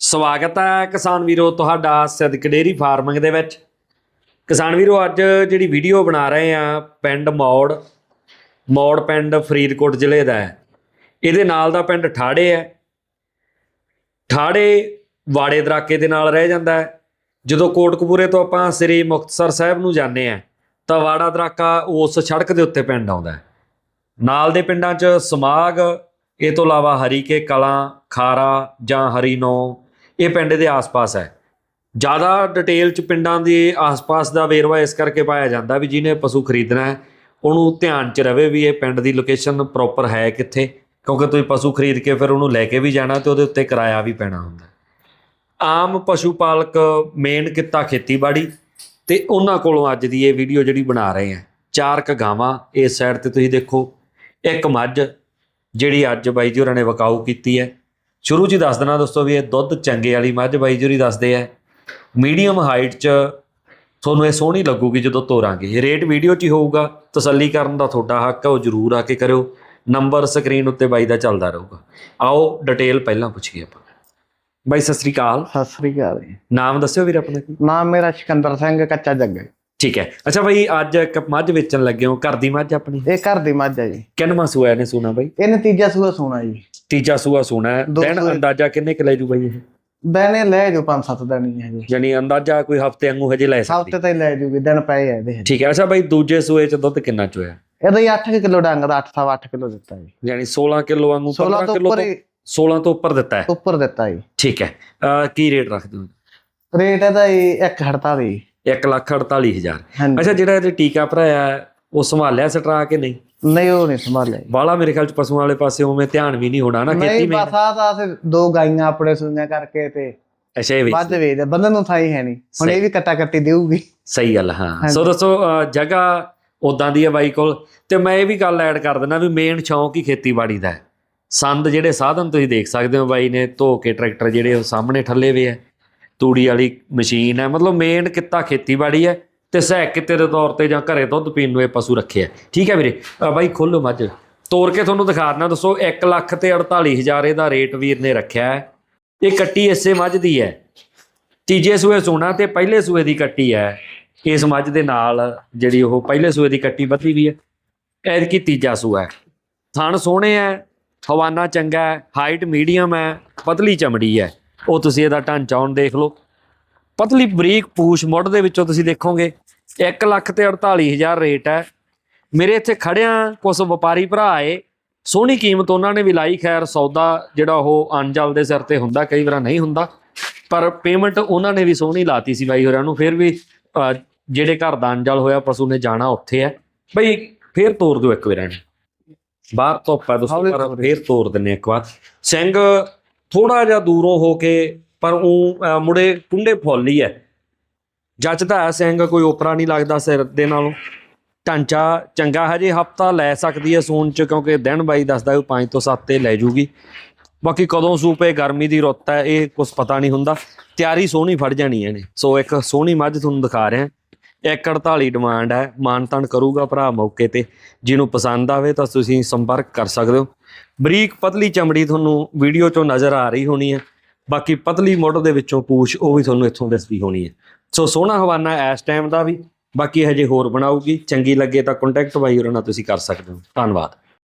ਸਵਾਗਤ ਹੈ ਕਿਸਾਨ ਵੀਰੋ ਤੁਹਾਡਾ ਸਿੱਧਕ ਡੇਰੀ ਫਾਰਮਿੰਗ ਦੇ ਵਿੱਚ। ਕਿਸਾਨ ਵੀਰੋ, ਅੱਜ ਜਿਹੜੀ ਵੀਡੀਓ ਬਣਾ ਰਹੇ ਆ ਪਿੰਡ ਮੌੜ ਮੌੜ ਪਿੰਡ ਫਰੀਦਕੋਟ ਜ਼ਿਲ੍ਹੇ ਦਾ ਹੈ। ਇਹਦੇ ਨਾਲ ਦਾ ਪਿੰਡ ਠਾੜੇ ਹੈ। ਠਾੜੇ ਵਾੜੇ ਦਰਾਕੇ ਦੇ ਨਾਲ ਰਹਿ ਜਾਂਦਾ ਹੈ। ਜਦੋਂ ਕੋਟਕਪੂਰੇ ਤੋਂ ਆਪਾਂ ਸ੍ਰੀ ਮੁਕਤਸਰ ਸਾਹਿਬ ਨੂੰ ਜਾਂਦੇ ਆ ਤਾਂ ਵਾੜਾ ਦਰਾਕਾ ਉਸ ਸੜਕ ਦੇ ਉੱਤੇ ਪਿੰਡ ਆਉਂਦਾ ਹੈ। ਨਾਲ ਦੇ ਪਿੰਡਾਂ 'ਚ ਸਮਾਗ, ਇਹ ਤੋਂ ਇਲਾਵਾ ਹਰੀਕੇ ਕਲਾਂ, ਖਾਰਾ ਜਾਂ ਹਰੀਨੋ ਇਹ ਪਿੰਡ ਦੇ ਆਸ-ਪਾਸ ਹੈ। ਜ਼ਿਆਦਾ ਡਿਟੇਲ 'ਚ ਪਿੰਡਾਂ ਦੇ ਆਸ-ਪਾਸ ਦਾ ਵੇਰਵਾ ਇਸ ਕਰਕੇ ਪਾਇਆ ਜਾਂਦਾ ਵੀ ਜਿਹਨੇ ਪਸ਼ੂ ਖਰੀਦਣਾ ਹੈ, ਉਹਨੂੰ ਧਿਆਨ 'ਚ ਰਵੇ ਵੀ ਇਹ ਪਿੰਡ ਦੀ ਲੋਕੇਸ਼ਨ ਪ੍ਰੋਪਰ ਹੈ ਕਿੱਥੇ, ਕਿਉਂਕਿ ਤੁਸੀਂ ਪਸ਼ੂ ਖਰੀਦ ਕੇ ਫਿਰ ਉਹਨੂੰ ਲੈ ਕੇ ਵੀ ਜਾਣਾ ਤੇ ਉਹਦੇ ਉੱਤੇ ਕਿਰਾਇਆ ਵੀ ਪੈਣਾ ਹੁੰਦਾ। ਆਮ ਪਸ਼ੂ ਪਾਲਕ ਮੇਨ ਕਿੱਤਾ ਖੇਤੀਬਾੜੀ ਤੇ ਉਹਨਾਂ ਕੋਲੋਂ ਅੱਜ ਦੀ ਇਹ ਵੀਡੀਓ ਜਿਹੜੀ ਬਣਾ ਰਹੇ ਆ ਚਾਰ ਕ ਗਾਵਾਂ ਇਸ ਸਾਈਡ ਤੇ ਤੁਸੀਂ ਦੇਖੋ, ਇੱਕ ਮੱਝ, ਜਿਹੜੀ ਅੱਜ ਬਾਈ ਜੀ ਹੋਰਾਂ ਨੇ ਵਕਾਊ ਕੀਤੀ ਹੈ। ਸ਼ੁਰੂ 'ਚ ਹੀ ਦੱਸ ਦੇਣਾ ਦੋਸਤੋ ਵੀ ਇਹ ਦੁੱਧ ਚੰਗੇ ਵਾਲੀ ਮੱਝ ਬਾਈ ਜੀ ਹੋਰੀ ਦੱਸਦੇ ਆ। ਮੀਡੀਅਮ ਹਾਈਟ 'ਚ ਤੁਹਾਨੂੰ ਇਹ ਸੋਹਣੀ ਲੱਗੂਗੀ ਜਦੋਂ ਤੋਰਾਂਗੇ। ਰੇਟ ਵੀਡੀਓ 'ਚ ਹੀ ਹੋਊਗਾ। ਤਸੱਲੀ ਕਰਨ ਦਾ ਤੁਹਾਡਾ ਹੱਕ ਹੈ ਉਹ ਜ਼ਰੂਰ ਆ ਕੇ ਕਰਿਓ। ਨੰਬਰ ਸਕਰੀਨ ਉੱਤੇ ਬਾਈ ਦਾ ਚੱਲਦਾ ਰਹੂਗਾ। ਆਓ ਡਿਟੇਲ ਪਹਿਲਾਂ ਪੁੱਛੀਏ ਆਪਾਂ। ਬਾਈ ਸਤਿ ਸ੍ਰੀ ਅਕਾਲ। ਸਤਿ ਸ੍ਰੀ ਅਕਾਲ ਜੀ। ਨਾਮ ਦੱਸਿਓ ਵੀਰ ਆਪਣਾ ਕੀ ਨਾਮ ਮੇਰਾ ਸਿਕੰਦਰ ਸਿੰਘ ਕੱਚਾ ਜੱਗਾ। ਠੀਕ ਹੈ। ਅੱਛਾ ਬਾਈ ਅੱਜ ਇੱਕ ਮੱਝ ਵੇਚਣ ਲੱਗੇ ਹੋ। ਘਰ ਦੀ ਮੱਝ ਆਪਣੀ? ਇਹ ਘਰ ਦੀ ਮੱਝ ਹੈ ਜੀ। ਕਿੰਨਵਾਂ ਸੂਆ ਇਹਨੇ ਸੂਣਾ ਬਾਈ? ਇਹਨੇ ਤੀਜਾ ਸੂਆ ਸੋਣਾ ਜੀ। ਤੀਜਾ ਸੂਆ ਸੂਣਾ ਹੈ। ਦੋ ਦਿਨ ਸੂਏ। ਅੰਦਾਜ਼ਾ ਕਿੰਨੇ ਕੁ ਲੈ ਜੂ ਬਾਈ ਇਹ? ਬੈਨੇ ਲੈ ਜੋ ਪੰਜ ਸੱਤ ਦਿਨ ਹੀ ਹੈ ਜੀ ਯਾਨੀ ਅੰਦਾਜ਼ਾ ਕੋਈ ਹਫ਼ਤੇ ਵਾਂਗੂ ਹਜੇ ਲੈ ਸਕਦੀ। ਹਫ਼ਤੇ ਤਾਈਂ ਲੈ ਜੂਗੀ ਦਿਨ ਪਏ ਆ ਇਹਦੇ। ਠੀਕ ਹੈ ਅੱਛਾ ਬਾਈ ਦੂਜੇ ਸੂਏ ਚ ਦੁੱਧ ਕਿੰਨਾ ਚੋਇਆ? ਇਹਦਾ ਹੀ 8 ਕਿਲੋ ਡੰਗ ਦਾ 8 ਸਵਾ 8 ਕਿਲੋ ਦਿੱਤਾ ਜੀ। ਯਾਨੀ 16 ਕਿਲੋ ਵਾਂਗੂ 16 15 ਤੋਂ ਕਿਲੋ ਉੱਪਰ ਤੋਂ ਹੀ 16 ਤੋਂ ਉੱਪਰ ਦਿੱਤਾ ਹੈ। ਉੱਪਰ ਦਿੱਤਾ ਜੀ। ਠੀਕ ਹੈ ਅਹ ਕੀ ਰੇਟ ਰੱਖਦੇ ਹੋ? ਰੇਟ ਇਹਦਾ ਹੀ 148 1 ਲੱਖ 48000 ਹਾਂਜੀ। ਅੱਛਾ ਜਿਹੜਾ ਇਹਦੇ ਟੀਕਾ ਭਰਾਇਆ ਹੈ, ਉਹ ਸੰਭਾਲਿਆ ਸਟਰਾ ਕੇ ਨਹੀਂ? ਨਹੀਂ ਉਹ ਨਹੀਂ ਸੰਭਾਲਿਆ ਜੀ। ਬਾਲਾ ਮੇਰੇ ਖਿਆਲ ਚ ਪਸ਼ੂਆਂ ਵਾਲੇ ਪਾਸੇ ਉਵੇਂ ਧਿਆਨ ਵੀ ਨਹੀਂ ਹੋਣਾ ਨਾ ਖੇਤੀ ਨਹੀਂ ਮੇਂ ਬਸ ਆ ਤਾਂ ਅਸੀਂ ਦੋ ਗਾਈਆਂ ਆਪਣੇ ਸੂਈਆਂ ਕਰਕੇ ਤੇ ਅੱਛਾ ਇਹ ਵੀ ਵੱਧ ਵੇਚਦੇ ਬੰਦਨ ਨੂੰ ਥਾਈ ਹੈ ਨਹੀਂ। ਹੁਣ ਇਹ ਵੀ ਕੱਟਾ ਕੱਟੀ ਦੇਊਗੀ। ਸਹੀ ਗੱਲ ਹਾਂ। ਸੋ ਦੱਸੋ ਅਹ, ਜਗ੍ਹਾ ਉਦਾਂ ਦੀ ਹੈ ਬਾਈ ਕੋਲ? ਤੇ ਮੈਂ ਇਹ ਵੀ ਗੱਲ ਐਡ ਕਰ ਦਿੰਦਾ ਵੀ ਮੇਨ ਸ਼ੌਂਕ ਹੀ ਖੇਤੀਬਾੜੀ ਦਾ ਹੈ। ਸੰਦ ਜਿਹੜੇ ਸਾਧਨ ਤੁਸੀਂ ਦੇਖ ਸਕਦੇ ਹੋ ਬਾਈ ਨੇ ਧੋ ਕੇ ਟਰੈਕਟਰ ਜਿਹੜੇ ਉਹ ਸਾਹਮਣੇ ਠੱਲੇ ਵੇ ਹੈ। ਤੂੜੀ ਵਾਲੀ ਮਸ਼ੀਨ ਹੈ ਮਤਲਬ ਮੇਨ ਕਿੱਤਾ ਖੇਤੀਬਾੜੀ ਹੈ। ਤੇ ਸਹਾਇਕ ਕਿੱਤੇ ਦੇ ਤੌਰ ਤੇ ਜਾਂ ਘਰੇ ਦੁੱਧ ਪੀਣ ਨੂੰ ਇਹ ਪਸ਼ੂ ਰੱਖਿਆ। ਠੀਕ ਹੈ ਵੀਰੇ? ਬਾਈ ਖੋਲੋ ਮੱਝ। ਤੋੜ ਕੇ ਤੁਹਾਨੂੰ ਦਿਖਾ ਦਿੰਦਾ, ਦੱਸੋ 1 ਲੱਖ ਤੇ 48000 ਇਹਦਾ ਰੇਟ ਵੀਰ ਨੇ ਰੱਖਿਆ ਹੈ। ਇਹ ਕੱਟੀ ਇਸੇ ਮੱਝ ਦੀ ਹੈ। ਤੀਜੇ ਸੂਏ ਸੋਨਾ ਤੇ ਪਹਿਲੇ ਸੂਏ ਦੀ ਕੱਟੀ ਹੈ। ਇਸ ਮੱਝ ਦੇ ਨਾਲ ਜਿਹੜੀ ਉਹ ਪਹਿਲੇ ਸੂਏ ਦੀ ਕੱਟੀ ਬੱਧੀ ਵੀ ਹੈ। ਐਤਕੀ ਤੀਜਾ ਸੂਆ ਹੈ। ਥਣ ਸੋਹਣੇ ਹੈ, ਹਵਾਨਾ ਚੰਗਾ ਹੈ ਹਾਈਟ ਮੀਡੀਅਮ ਹੈ, ਪਤਲੀ ਚਮੜੀ ਹੈ। ਉਹ ਤੁਸੀਂ ਇਹਦਾ ਢਾਂਚਾ ਹੁਣ ਦੇਖ ਲਓ। ਪਤਲੀ ਬਰੀਕ ਪੂਛ ਮੁੱਢ ਦੇ ਵਿੱਚੋਂ ਤੁਸੀਂ ਦੇਖੋਗੇ। 1 ਲੱਖ ਤੇ 48000 ਰੇਟ ਹੈ। ਮੇਰੇ ਇੱਥੇ ਖੜਿਆਂ ਕੁਝ ਵਪਾਰੀ ਭਰਾ ਆਏ ਸੋਹਣੀ ਕੀਮਤ ਉਹਨਾਂ ਨੇ ਵੀ ਲਾਈ। ਖੈਰ ਸੌਦਾ ਜਿਹੜਾ ਉਹ ਅਣਜਲ ਦੇ ਸਿਰ ਤੇ ਹੁੰਦਾ ਕਈ ਵਾਰ ਨਹੀਂ ਹੁੰਦਾ। ਪਰ ਪੇਮੈਂਟ ਉਹਨਾਂ ਨੇ ਵੀ ਸੋਹਣੀ ਲਾਤੀ ਸੀ ਬਾਈ ਹੋਰਾਂ ਨੂੰ। ਫਿਰ ਵੀ ਜਿਹੜੇ ਘਰ ਦਾ ਅਣਜਲ ਹੋਇਆ ਪਸ਼ੂ ਨੇ ਜਾਣਾ ਉੱਥੇ ਹੈ। ਬਈ ਫੇਰ ਤੋੜ ਦਿਓ ਇੱਕ ਵਾਰ ਇਹਨੂੰ। ਬਾਹਰ ਧੁੱਪ ਹੈ ਦੋਸਤੋ ਪਰ ਫੇਰ ਤੋੜ ਦਿੰਨੇ ਇੱਕ ਵਾਰ। ਸਿੰਘ ਥੋੜਾ ਜਿਹਾ ਦੂਰੋਂ ਹੋ ਕੇ ਪਰ ਉਹ ਮੁੜੇ ਕੁੰਡੇ ਫੁੱਲ ਹੀ ਹੈ। ਜੱਜਦਾ ਹੈ ਸਿੰਘ ਕੋਈ ਓਪਰਾ ਨਹੀਂ ਲੱਗਦਾ ਸਿਰ ਦੇ ਨਾਲੋਂ। ਢਾਂਚਾ ਚੰਗਾ ਹਜੇ ਹਫਤਾ ਲੈ ਸਕਦੀ ਹੈ ਸੂਣ ਚ, ਕਿਉਂਕਿ ਦਿਨ ਬਾਈ ਦੱਸਦਾ ਉਹ 5 ਤੋਂ 7 ਤੇ ਲੈ ਜੂਗੀ। ਬਾਕੀ ਕਦੋਂ ਸੂਪੇ ਗਰਮੀ ਦੀ ਰੁੱਤ ਹੈ, ਇਹ ਕੁਝ ਪਤਾ ਨਹੀਂ ਹੁੰਦਾ। ਤਿਆਰੀ ਸੋਹਣੀ ਫੜ ਜਾਣੀ ਹੈ ਇਹਨੇ। ਸੋ ਇੱਕ ਸੋਹਣੀ ਮੱਝ ਤੁਹਾਨੂੰ ਦਿਖਾ ਰਿਹਾ 148 ਡਿਮਾਂਡ ਹੈ, ਮਾਨਤਨ ਕਰੂਗਾ ਭਰਾ ਮੌਕੇ ਤੇ। ਜਿਹਨੂੰ ਪਸੰਦ ਆਵੇ ਤਾਂ ਤੁਸੀਂ ਸੰਪਰਕ ਕਰ ਸਕਦੇ ਹੋ। ਬਰੀਕ ਪਤਲੀ ਚਮੜੀ ਤੁਹਾਨੂੰ ਵੀਡੀਓ ਚੋਂ ਨਜ਼ਰ ਆ ਰਹੀ ਹੋਣੀ ਹੈ। ਬਾਕੀ ਪਤਲੀ ਮੋਢ ਦੇ ਵਿੱਚੋਂ ਪੂਛ, ਉਹ ਵੀ ਤੁਹਾਨੂੰ ਇੱਥੋਂ ਦਿਸਦੀ ਹੋਣੀ ਹੈ। ਸੋ ਸੋਹਣਾ ਹਵਾਨਾ ਇਸ ਟਾਈਮ ਦਾ ਵੀ। ਬਾਕੀ ਹਜੇ ਹੋਰ ਬਣਾਉਗੀ ਚੰਗੀ ਲੱਗੇ ਤਾਂ ਕੰਟੈਕਟ ਬਾਈ ਉਹਨਾਂ ਨਾਲ ਤੁਸੀਂ ਕਰ ਸਕਦੇ ਹੋ। ਧੰਨਵਾਦ।